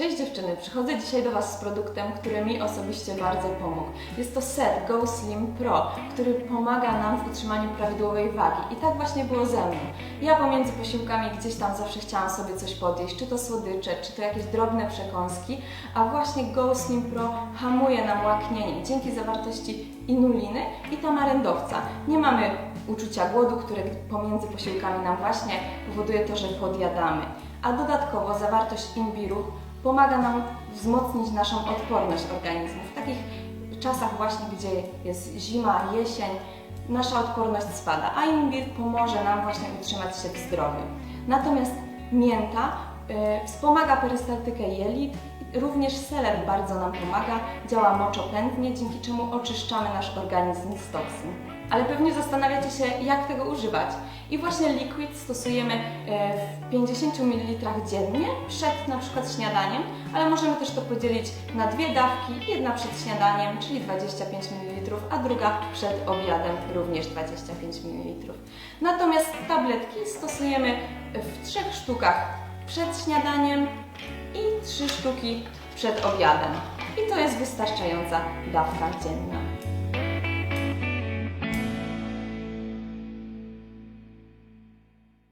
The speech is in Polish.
Cześć dziewczyny, przychodzę dzisiaj do Was z produktem, który mi osobiście bardzo pomógł. Jest to set Go Slim Pro, który pomaga nam w utrzymaniu prawidłowej wagi. I tak właśnie było ze mną. Ja pomiędzy posiłkami gdzieś tam zawsze chciałam sobie coś podjeść, czy to słodycze, czy to jakieś drobne przekąski, a właśnie Go Slim Pro hamuje nam łaknienie dzięki zawartości inuliny i tamarendowca. Nie mamy uczucia głodu, które pomiędzy posiłkami nam właśnie powoduje to, że podjadamy. A dodatkowo zawartość imbiru pomaga nam wzmocnić naszą odporność organizmu. W takich czasach właśnie, gdzie jest zima, jesień, nasza odporność spada, a imbir pomoże nam właśnie utrzymać się w zdrowiu. Natomiast mięta wspomaga perystaltykę jelit, również seler bardzo nam pomaga, działa moczopędnie, dzięki czemu oczyszczamy nasz organizm z toksyn. Ale pewnie zastanawiacie się, jak tego używać. I właśnie liquid stosujemy e, w 50 ml dziennie przed na przykład śniadaniem, ale możemy też to podzielić na dwie dawki, jedna przed śniadaniem, czyli 25 ml, a druga przed obiadem, również 25 ml. Natomiast tabletki stosujemy w trzech sztukach przed śniadaniem i trzy sztuki przed obiadem. I to jest wystarczająca dawka dzienna.